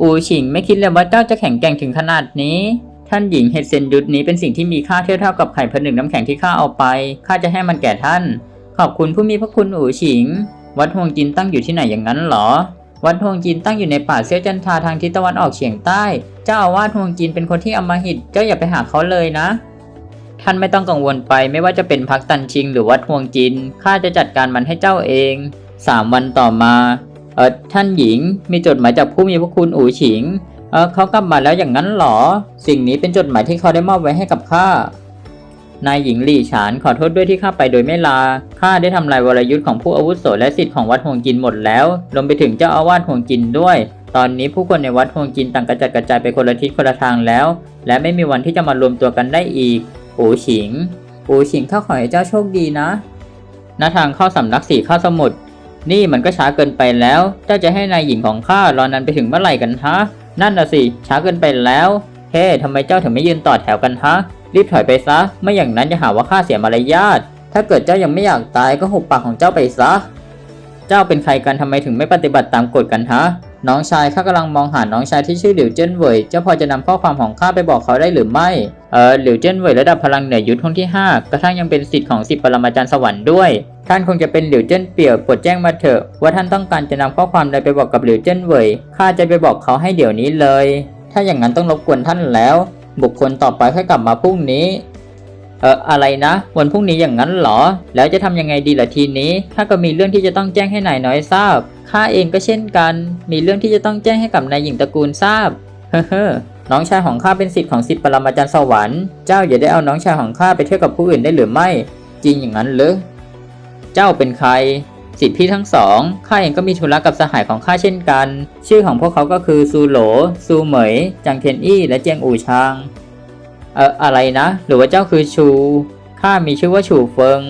อูฉิงไม่คิดเลยว่าเจ้าจะแข็งแกร่งถึงขนาดนี้ ท่านหญิงเฮดเซนยุทธนี้เป็นสิ่งที่มีค่าเทียบเท่ากับไข่ผนึกน้ำแข็งที่ข้าเอาไปข้าจะให้มันแก่ท่าน ขอบคุณผู้มีพระคุณอูฉิง วัดฮวงจินตั้งอยู่ที่ไหนอย่างนั้นหรอ วัดฮวงจินตั้งอยู่ในป่าเซี่ยวจันทาทางทิศตะวันออกเฉียงใต้ เจ้าอาวาสฮวงจินเป็นคนที่อำมหิตเจ้าอย่าไปหาเขาเลยนะท่านไม่ต้องกังวลไปไม่ว่าจะเป็นพักตันชิงหรือวัดฮวงจินข้าจะจัดการมันให้เจ้าเองสามวันต่อมา เออท่านหญิงมีจดหมายจากผู้มีพระคุณอูฉิงเออเขากลับมาแล้วอย่างนั้นหรอ สิ่งนี้เป็นจดหมายที่เขาได้มอบไว้ให้กับข้านายหญิงหลี่ฉานขอโทษด้วยที่ข้าไปโดยไม่ลา ข้าได้ทำลายวรยุทธ์ของผู้อาวุโสและสิทธิ์ของวัดห่วงจินหมดแล้ว รวมไปถึงเจ้าอาวาสห่วงจินด้วย ตอนนี้ผู้คนในวัดห่วงจินต่างกระจัดกระจายไปคนละทิศคนละทางแล้ว และไม่มีวันที่จะมารวมตัวกันได้อีก อูฉิง อูฉิงข้าขอให้เจ้าโชคดีนะ ณ ทางเข้าสำนักสีข้าสมุทร นี่มันก็ช้าเกินไปแล้ว เจ้าจะให้นายหญิงของข้ารอนานไปถึงเมื่อไหร่กันฮะ นั่นน่ะสิ ช้าเกินไปแล้ว เฮ้ทำไมเจ้าถึงไม่ยืนต่อแถวกันฮะ รีบถอยไปซะ ไม่อย่างนั้นจะหาว่าข้าเสียมารยาท ถ้าเกิดเจ้ายังไม่อยากตายก็หุบปากของเจ้าไปซะ เจ้าเป็นใครกันทำไมถึงไม่ปฏิบัติตามกฎกันฮะ น้องชายข้ากำลังมองหาน้องชายที่ชื่อหลิวเจิ้นเหวยเจ้าพอจะนำข้อความของข้าไปบอกเขาได้หรือไม่ เออหลิวเจิ้นเหวยระดับพลังเหนือยุทธห้องที่ 5 กระทั่งยังเป็นสิทธิ์ของสิบปรมาจารย์สวรรค์ด้วย ท่านคงจะเป็นหลิวเจิ้นเปี่ยวโปรดแจ้งมาเถอะ ว่าท่านต้องการจะนำข้อความใดไปบอกกับหลิวเจิ้นเหวยข้าจะไปบอกเขาให้เดี๋ยวนี้เลย ถ้าอย่างนั้นต้องรบกวนท่านแล้ว บุคคลต่อไปค่อยกลับมาพรุ่งนี้เอออะไรนะ วันพรุ่งนี้อย่างนั้นเหรอ แล้วจะทำยังไงดีล่ะทีนี้ข้าก็มีเรื่องที่จะต้องแจ้งให้นายน้อยทราบ ข้าเองก็เช่นกัน มีเรื่องที่จะต้องแจ้งให้กับนายหญิงตระกูลทราบ เฮ้อเฮ้อน้องชายของข้าเป็นสิทธิ์ของสิทธิ์ปรมาจารย์สวรรค์ เจ้าอย่าได้เอาน้องชายของข้าไปเที่ยบกับผู้อื่นได้หรือไม่ จริงอย่างนั้นหรือเจ้าเป็นใคร สิทธิพี่ทั้งสอง ข้าเองก็มีธุระกับสหายของข้าเช่นกัน ชื่อของพวกเขาก็คือซูโหล ซูเหมยจางเทียนอี้ และเจียงอู่ชาง เอ่ออะไรนะ หรือว่าเจ้าคือชู ข้ามีชื่อว่าชูเฟิง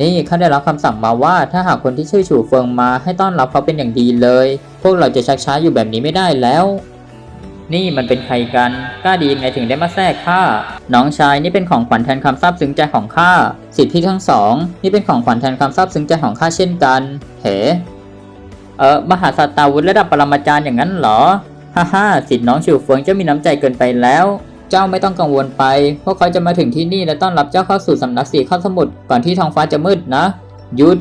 นี่ข้าได้รับคำสั่งมาว่าถ้าหากคนที่ชื่อชูเฟิงมาให้ต้อนรับเขาเป็นอย่างดีเลย พวกเราจะชักช้าอยู่แบบนี้ไม่ได้แล้ว นี่มันเป็นใครกันกล้าดียังไงถึงได้มาแทรกข้าน้องชายนี่เป็นของขวัญแทนคำซาบซึ้งใจของข้าสิทธิพี่ทั้งสองนี่เป็นของขวัญแทนคำซาบซึ้งใจของข้าเช่นกันเหเออมหาสัตตาวุธระดับปรมาจารย์อย่างนั้นเหรอฮ่าฮ่าสิทธิ์น้องชิวเฟิงจ้ามีน้ำใจเกินไปแล้ว เจ้าไม่ต้องกังวลไป พวกเขาจะมาถึงที่นี่และต้อนรับเจ้าเข้าสู่สำนักสีข้าสมุทรก่อนที่ท้องฟ้าจะมืดนะ หยุด